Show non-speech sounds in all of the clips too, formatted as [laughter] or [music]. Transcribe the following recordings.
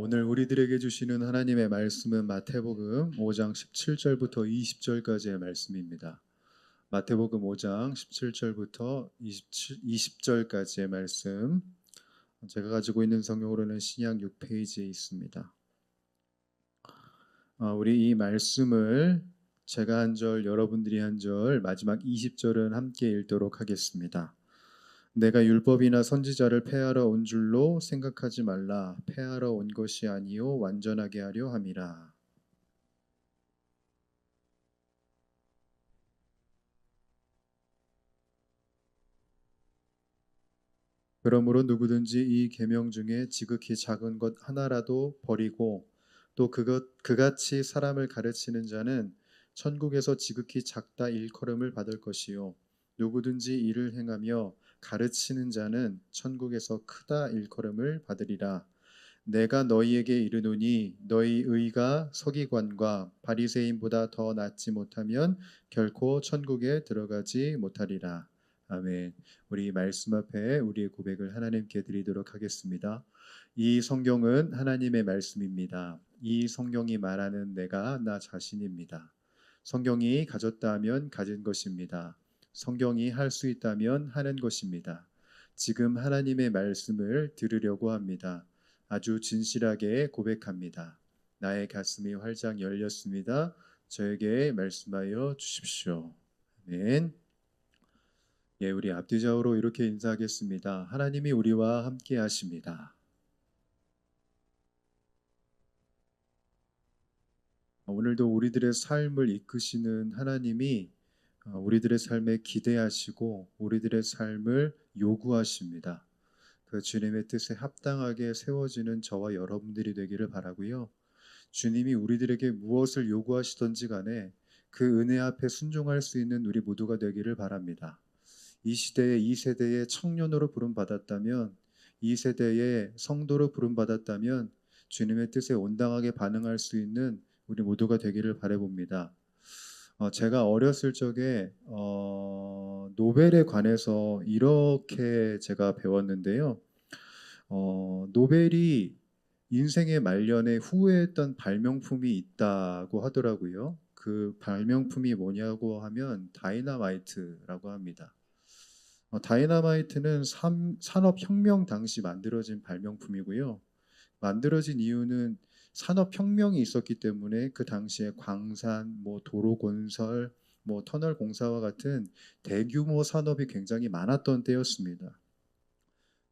오늘 우리들에게 주시는 하나님의 말씀은 마태복음 5장 17절부터 20절까지의 말씀입니다. 마태복음 5장 17절부터 27, 20절까지의 말씀. 제가 가지고 있는 성경으로는 신약 6페이지에 있습니다. 아, 우리 이 말씀을 제가 한 절, 여러분들이 한 절, 마지막 20절은 함께 읽도록 하겠습니다. 내가 율법이나 선지자를 폐하러 온 줄로 생각하지 말라. 폐하러 온 것이 아니요 완전하게 하려 함이라. 그러므로 누구든지 이 계명 중에 지극히 작은 것 하나라도 버리고 또 그것 그같이 사람을 가르치는 자는 천국에서 지극히 작다 일컬음을 받을 것이요 누구든지 이를 행하며 가르치는 자는 천국에서 크다 일컬음을 받으리라. 내가 너희에게 이르노니 너희 의가 서기관과 바리새인보다 더 낫지 못하면 결코 천국에 들어가지 못하리라. 아멘. 우리 말씀 앞에 우리의 고백을 하나님께 드리도록 하겠습니다. 이 성경은 하나님의 말씀입니다. 이 성경이 말하는 내가 나 자신입니다. 성경이 가졌다 하면 가진 것입니다. 성경이 할 수 있다면 하는 것입니다. 지금 하나님의 말씀을 들으려고 합니다. 아주 진실하게 고백합니다. 나의 가슴이 활짝 열렸습니다. 저에게 말씀하여 주십시오. 아멘. 예, 우리 앞뒤좌우로 이렇게 인사하겠습니다. 하나님이 우리와 함께 하십니다. 오늘도 우리들의 삶을 이끄시는 하나님이 어, 우리들의 삶에 기대하시고 우리들의 삶을 요구하십니다. 그 주님의 뜻에 합당하게 세워지는 저와 여러분들이 되기를 바라고요. 주님이 우리들에게 무엇을 요구하시던지 간에 그 은혜 앞에 순종할 수 있는 우리 모두가 되기를 바랍니다. 이 시대에 이 세대의 청년으로 부름 받았다면 이 세대의 성도로 부름 받았다면 주님의 뜻에 온당하게 반응할 수 있는 우리 모두가 되기를 바라봅니다. 어, 제가 어렸을 적에 어, 노벨에 관해서 이렇게 제가 배웠는데요. 어, 노벨이 인생의 말년에 후회했던 발명품이 있다고 하더라고요. 그 발명품이 뭐냐고 하면 다이나마이트라고 합니다. 어, 다이나마이트는 삼, 산업혁명 당시 만들어진 발명품이고요. 만들어진 이유는 산업혁명이 있었기 때문에 그 당시에 광산, 뭐 도로 건설, 뭐 터널 공사와 같은 대규모 산업이 굉장히 많았던 때였습니다.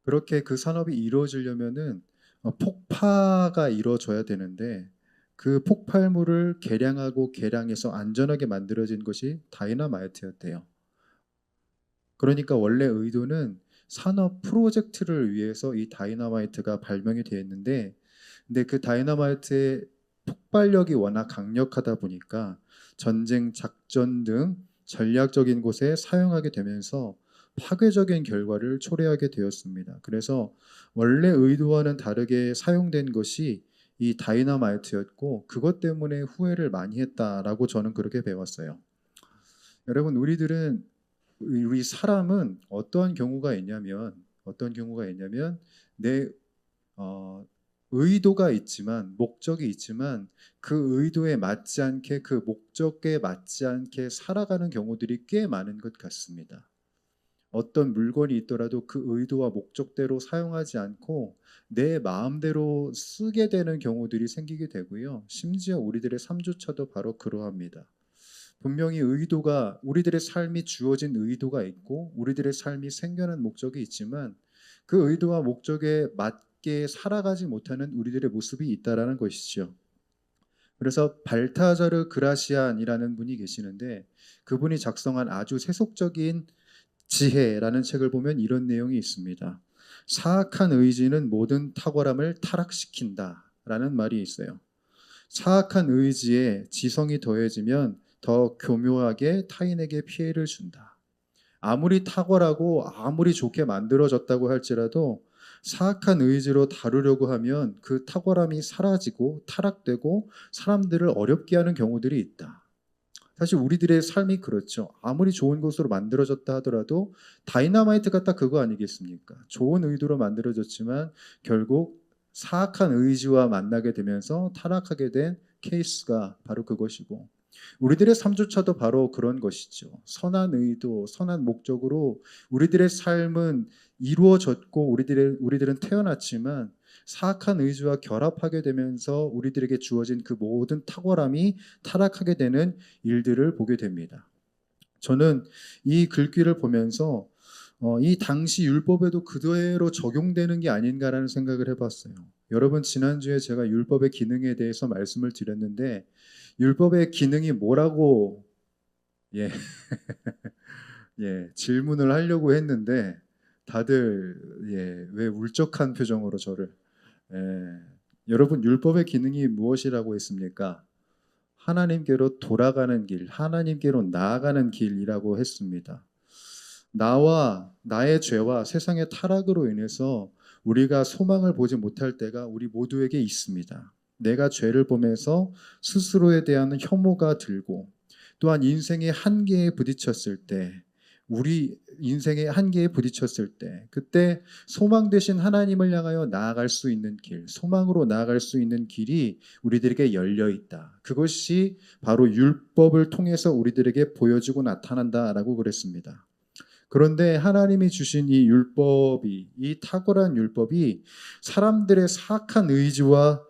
그렇게 그 산업이 이루어지려면은 어, 폭파가 이루어져야 되는데 그 폭발물을 개량하고 개량해서 안전하게 만들어진 것이 다이나마이트였대요. 그러니까 원래 의도는 산업 프로젝트를 위해서 이 다이나마이트가 발명이 되었는데 근데 그 다이너마이트의 폭발력이 워낙 강력하다 보니까 전쟁 작전 등 전략적인 곳에 사용하게 되면서 파괴적인 결과를 초래하게 되었습니다. 그래서 원래 의도와는 다르게 사용된 것이 이 다이너마이트였고 그것 때문에 후회를 많이 했다라고 저는 그렇게 배웠어요. 여러분 우리들은 우리 사람은 어떠한 경우가 있냐면 어떤 경우가 있냐면 내 어, 의도가 있지만 목적이 있지만 그 의도에 맞지 않게 그 목적에 맞지 않게 살아가는 경우들이 꽤 많은 것 같습니다. 어떤 물건이 있더라도 그 의도와 목적대로 사용하지 않고 내 마음대로 쓰게 되는 경우들이 생기게 되고요. 심지어 우리들의 삶조차도 바로 그러합니다. 분명히 의도가 우리들의 삶이 주어진 의도가 있고 우리들의 삶이 생겨난 목적이 있지만 그 의도와 목적에 맞 함께 살아가지 못하는 우리들의 모습이 있다라는 것이죠. 그래서 발타자르 그라시안이라는 분이 계시는데 그분이 작성한 아주 세속적인 지혜라는 책을 보면 이런 내용이 있습니다. 사악한 의지는 모든 탁월함을 타락시킨다 라는 말이 있어요. 사악한 의지에 지성이 더해지면 더 교묘하게 타인에게 피해를 준다. 아무리 탁월하고 아무리 좋게 만들어졌다고 할지라도 사악한 의지로 다루려고 하면 그 탁월함이 사라지고 타락되고 사람들을 어렵게 하는 경우들이 있다. 사실 우리들의 삶이 그렇죠. 아무리 좋은 것으로 만들어졌다 하더라도 다이나마이트가 딱 그거 아니겠습니까? 좋은 의도로 만들어졌지만 결국 사악한 의지와 만나게 되면서 타락하게 된 케이스가 바로 그것이고 우리들의 삶조차도 바로 그런 것이죠. 선한 의도, 선한 목적으로 우리들의 삶은 이루어졌고 우리들의 우리들은 태어났지만 사악한 의지와 결합하게 되면서 우리들에게 주어진 그 모든 탁월함이 타락하게 되는 일들을 보게 됩니다. 저는 이 글귀를 보면서 어, 이 당시 율법에도 그대로 적용되는 게 아닌가라는 생각을 해봤어요. 여러분 지난주에 제가 율법의 기능에 대해서 말씀을 드렸는데 율법의 기능이 뭐라고 예, [laughs] 예 질문을 하려고 했는데 다들 예, 왜 울적한 표정으로 저를 예, 여러분 율법의 기능이 무엇이라고 했습니까? 하나님께로 돌아가는 길, 하나님께로 나아가는 길이라고 했습니다. 나와 나의 죄와 세상의 타락으로 인해서 우리가 소망을 보지 못할 때가 우리 모두에게 있습니다. 내가 죄를 보면서 스스로에 대한 혐오가 들고 또한 인생의 한계에 부딪혔을 때 우리 인생의 한계에 부딪혔을 때 그때 소망 대신 하나님을 향하여 나아갈 수 있는 길, 소망으로 나아갈 수 있는 길이 우리들에게 열려 있다. 그것이 바로 율법을 통해서 우리들에게 보여지고 나타난다라고 그랬습니다. 그런데 하나님이 주신 이 율법이 이 탁월한 율법이 사람들의 사악한 의지와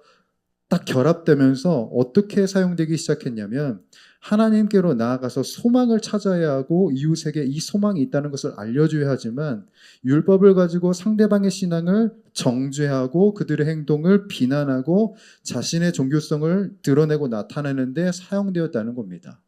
딱 결합되면서 어떻게 사용되기 시작했냐면 하나님께로 나아가서 소망을 찾아야 하고 이웃에게 이 소망이 있다는 것을 알려줘야 하지만 율법을 가지고 상대방의 신앙을 정죄하고 그들의 행동을 비난하고 자신의 종교성을 드러내고 나타내는데 사용되었다는 겁니다.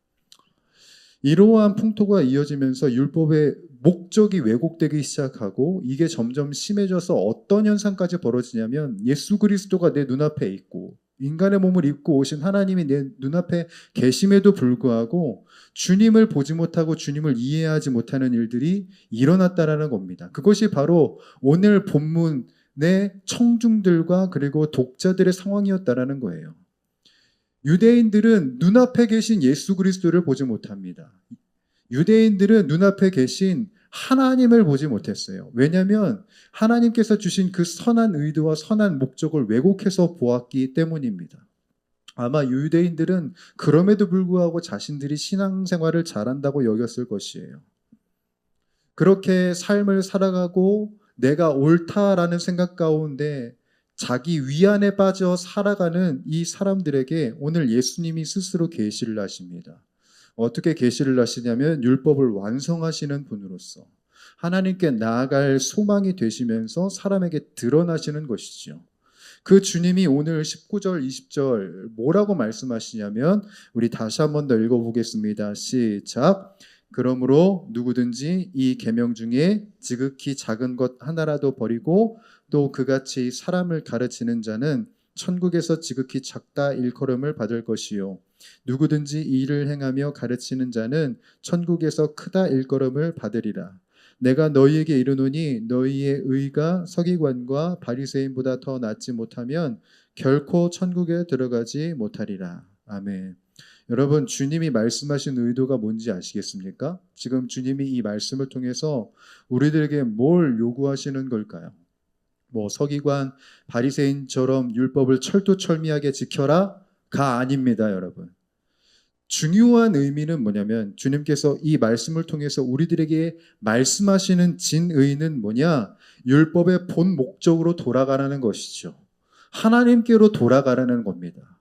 이러한 풍토가 이어지면서 율법의 목적이 왜곡되기 시작하고 이게 점점 심해져서 어떤 현상까지 벌어지냐면 예수 그리스도가 내 눈앞에 있고 인간의 몸을 입고 오신 하나님이 내 눈앞에 계심에도 불구하고 주님을 보지 못하고 주님을 이해하지 못하는 일들이 일어났다라는 겁니다. 그것이 바로 오늘 본문의 청중들과 그리고 독자들의 상황이었다라는 거예요. 유대인들은 눈앞에 계신 예수 그리스도를 보지 못합니다. 유대인들은 눈앞에 계신 하나님을 보지 못했어요. 왜냐하면 하나님께서 주신 그 선한 의도와 선한 목적을 왜곡해서 보았기 때문입니다. 아마 유대인들은 그럼에도 불구하고 자신들이 신앙생활을 잘한다고 여겼을 것이에요. 그렇게 삶을 살아가고 내가 옳다라는 생각 가운데 자기 위안에 빠져 살아가는 이 사람들에게 오늘 예수님이 스스로 계시를 하십니다. 어떻게 계시를 하시냐면 율법을 완성하시는 분으로서 하나님께 나아갈 소망이 되시면서 사람에게 드러나시는 것이죠. 그 주님이 오늘 19절, 20절 뭐라고 말씀하시냐면 우리 다시 한번 더 읽어보겠습니다. 시작. 그러므로 누구든지 이 계명 중에 지극히 작은 것 하나라도 버리고 또 그같이 사람을 가르치는 자는 천국에서 지극히 작다 일컬음을 받을 것이요 누구든지 이 일을 행하며 가르치는 자는 천국에서 크다 일컬음을 받으리라 내가 너희에게 이르노니 너희의 의가 서기관과 바리새인보다 더 낫지 못하면 결코 천국에 들어가지 못하리라 아멘 여러분 주님이 말씀하신 의도가 뭔지 아시겠습니까? 지금 주님이 이 말씀을 통해서 우리들에게 뭘 요구하시는 걸까요? 뭐 서기관 바리새인처럼 율법을 철두철미하게 지켜라 가 아닙니다, 여러분. 중요한 의미는 뭐냐면 주님께서 이 말씀을 통해서 우리들에게 말씀하시는 진의는 뭐냐? 율법의 본 목적으로 돌아가라는 것이죠. 하나님께로 돌아가라는 겁니다.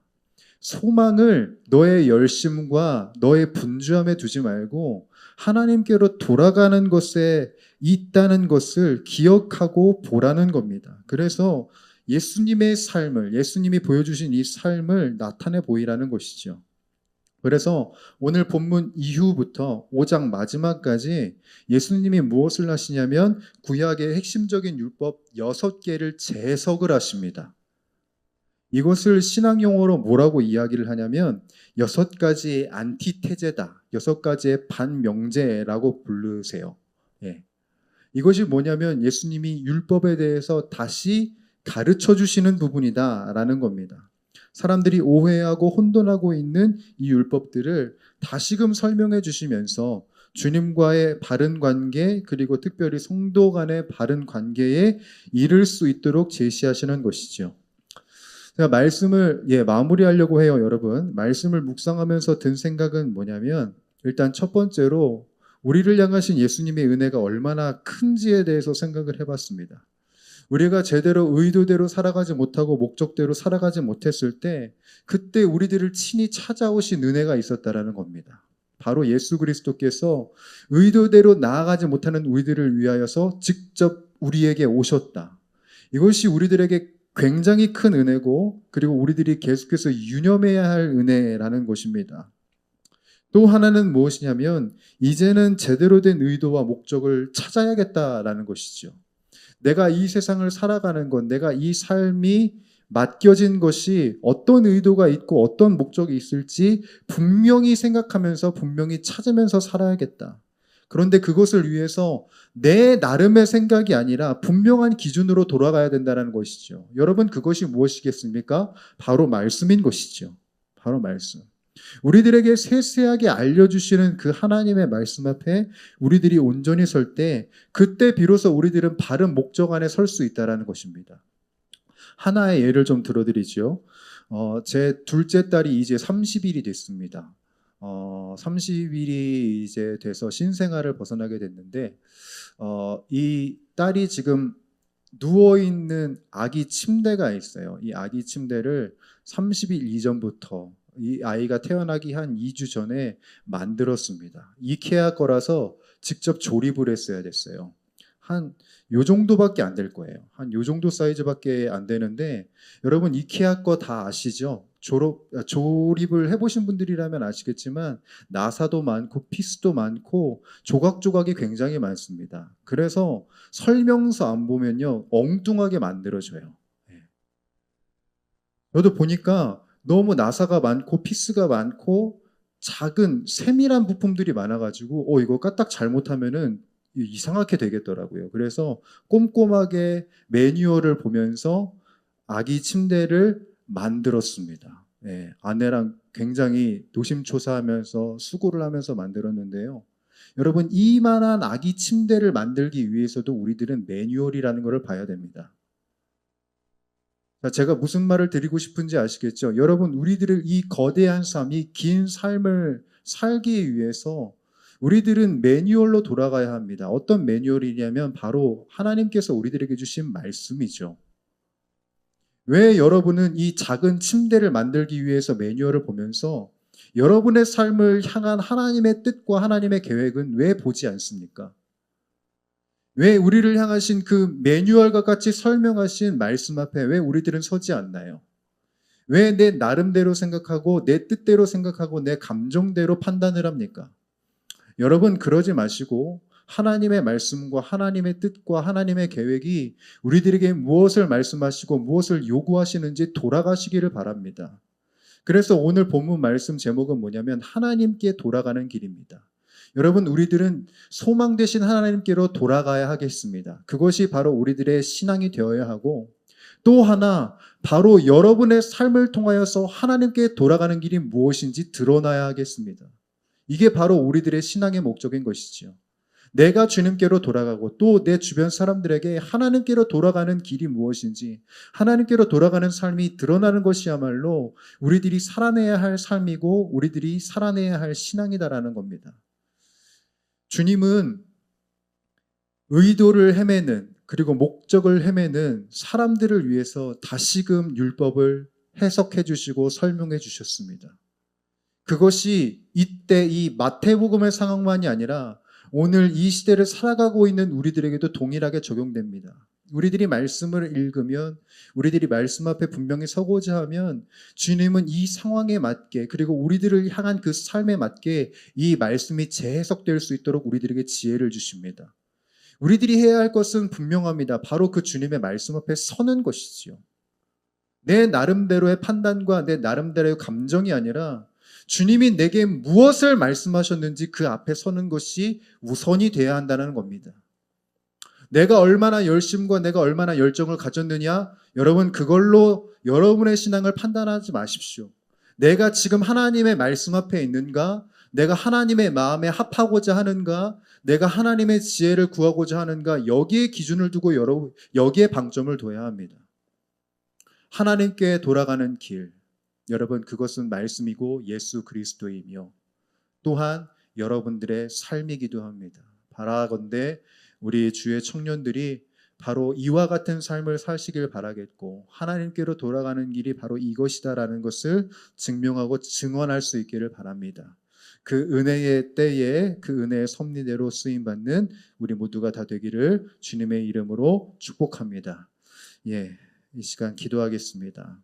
소망을 너의 열심과 너의 분주함에 두지 말고 하나님께로 돌아가는 것에 있다는 것을 기억하고 보라는 겁니다. 그래서 예수님의 삶을, 예수님이 보여주신 이 삶을 나타내 보이라는 것이죠. 그래서 오늘 본문 이후부터 5장 마지막까지 예수님이 무엇을 하시냐면 구약의 핵심적인 율법 6개를 재석을 하십니다. 이것을 신앙 용어로 뭐라고 이야기를 하냐면 여섯 가지의 안티테제다. 여섯 가지의 반명제라고 부르세요. 예. 이것이 뭐냐면 예수님이 율법에 대해서 다시 가르쳐 주시는 부분이다라는 겁니다. 사람들이 오해하고 혼돈하고 있는 이 율법들을 다시금 설명해 주시면서 주님과의 바른 관계 그리고 특별히 성도 간의 바른 관계에 이를 수 있도록 제시하시는 것이죠. 제가 말씀을 예, 마무리하려고 해요, 여러분. 말씀을 묵상하면서 든 생각은 뭐냐면 일단 첫 번째로 우리를 향하신 예수님의 은혜가 얼마나 큰지에 대해서 생각을 해봤습니다. 우리가 제대로 의도대로 살아가지 못하고 목적대로 살아가지 못했을 때 그때 우리들을 친히 찾아오신 은혜가 있었다라는 겁니다. 바로 예수 그리스도께서 의도대로 나아가지 못하는 우리들을 위하여서 직접 우리에게 오셨다. 이것이 우리들에게 굉장히 큰 은혜고 그리고 우리들이 계속해서 유념해야 할 은혜라는 것입니다. 또 하나는 무엇이냐면 이제는 제대로 된 의도와 목적을 찾아야겠다라는 것이죠. 내가 이 세상을 살아가는 것, 내가 이 삶이 맡겨진 것이 어떤 의도가 있고 어떤 목적이 있을지 분명히 생각하면서 분명히 찾으면서 살아야겠다. 그런데 그것을 위해서 내 나름의 생각이 아니라 분명한 기준으로 돌아가야 된다는 것이죠. 여러분 그것이 무엇이겠습니까? 바로 말씀인 것이죠. 바로 말씀. 우리들에게 세세하게 알려주시는 그 하나님의 말씀 앞에 우리들이 온전히 설 때 그때 비로소 우리들은 바른 목적 안에 설 수 있다라는 것입니다. 하나의 예를 좀 들어드리죠. 어, 제 둘째 딸이 이제 30일이 됐습니다. 어, 30일이 이제 돼서 신생아를 벗어나게 됐는데 어, 이 딸이 지금 누워 있는 아기 침대가 있어요. 이 아기 침대를 30일 이전부터 이 아이가 태어나기 한 2주 전에 만들었습니다. 이케아 거라서 직접 조립을 했어야 됐어요. 한 요 정도밖에 안 될 거예요. 한 요 정도 사이즈밖에 안 되는데 여러분 이케아 거 다 아시죠? 졸업 아, 조립을 해보신 분들이라면 아시겠지만 나사도 많고 피스도 많고 조각조각이 굉장히 많습니다. 그래서 설명서 안 보면요 엉뚱하게 만들어져요. 예. 저도 보니까 너무 나사가 많고 피스가 많고 작은 세밀한 부품들이 많아가지고 어 이거 까딱 잘못하면은 이상하게 되겠더라고요. 그래서 꼼꼼하게 매뉴얼을 보면서 아기 침대를 만들었습니다. 예, 아내랑 굉장히 노심초사하면서 수고를 하면서 만들었는데요. 여러분 이만한 아기 침대를 만들기 위해서도 우리들은 매뉴얼이라는 것을 봐야 됩니다. 자, 제가 무슨 말을 드리고 싶은지 아시겠죠? 여러분, 우리들을 이 거대한 삶, 이 긴 삶을 살기 위해서 우리들은 매뉴얼로 돌아가야 합니다. 어떤 매뉴얼이냐면 바로 하나님께서 우리들에게 주신 말씀이죠. 왜 여러분은 이 작은 침대를 만들기 위해서 매뉴얼을 보면서 여러분의 삶을 향한 하나님의 뜻과 하나님의 계획은 왜 보지 않습니까? 왜 우리를 향하신 그 매뉴얼과 같이 설명하신 말씀 앞에 왜 우리들은 서지 않나요? 왜 내 나름대로 생각하고 내 뜻대로 생각하고 내 감정대로 판단을 합니까? 여러분 그러지 마시고 하나님의 말씀과 하나님의 뜻과 하나님의 계획이 우리들에게 무엇을 말씀하시고 무엇을 요구하시는지 돌아가시기를 바랍니다. 그래서 오늘 본문 말씀 제목은 뭐냐면 하나님께 돌아가는 길입니다. 여러분, 우리들은 소망 되신 하나님께로 돌아가야 하겠습니다. 그것이 바로 우리들의 신앙이 되어야 하고, 또 하나, 바로 여러분의 삶을 통하여서 하나님께 돌아가는 길이 무엇인지 드러나야 하겠습니다. 이게 바로 우리들의 신앙의 목적인 것이지요. 내가 주님께로 돌아가고 또 내 주변 사람들에게 하나님께로 돌아가는 길이 무엇인지 하나님께로 돌아가는 삶이 드러나는 것이야말로 우리들이 살아내야 할 삶이고 우리들이 살아내야 할 신앙이다라는 겁니다. 주님은 의도를 헤매는 그리고 목적을 헤매는 사람들을 위해서 다시금 율법을 해석해 주시고 설명해 주셨습니다. 그것이 이때 이 마태복음의 상황만이 아니라 오늘 이 시대를 살아가고 있는 우리들에게도 동일하게 적용됩니다. 우리들이 말씀을 읽으면 우리들이 말씀 앞에 분명히 서고자 하면 주님은 이 상황에 맞게 그리고 우리들을 향한 그 삶에 맞게 이 말씀이 재해석될 수 있도록 우리들에게 지혜를 주십니다. 우리들이 해야 할 것은 분명합니다. 바로 그 주님의 말씀 앞에 서는 것이지요. 내 나름대로의 판단과 내 나름대로의 감정이 아니라 주님이 내게 무엇을 말씀하셨는지 그 앞에 서는 것이 우선이 되어야 한다는 겁니다. 내가 얼마나 열심과 내가 얼마나 열정을 가졌느냐, 여러분 그걸로 여러분의 신앙을 판단하지 마십시오. 내가 지금 하나님의 말씀 앞에 있는가? 내가 하나님의 마음에 합하고자 하는가? 내가 하나님의 지혜를 구하고자 하는가? 여기에 기준을 두고 여러, 여기에 방점을 둬야 합니다. 하나님께 돌아가는 길. 여러분, 그것은 말씀이고 예수 그리스도이며 또한 여러분들의 삶이기도 합니다. 바라건대 우리 주의 청년들이 바로 이와 같은 삶을 사시길 바라겠고 하나님께로 돌아가는 길이 바로 이것이다라는 것을 증명하고 증언할 수 있기를 바랍니다. 그 은혜의 때에 그 은혜의 섭리대로 쓰임 받는 우리 모두가 다 되기를 주님의 이름으로 축복합니다. 예. 이 시간 기도하겠습니다.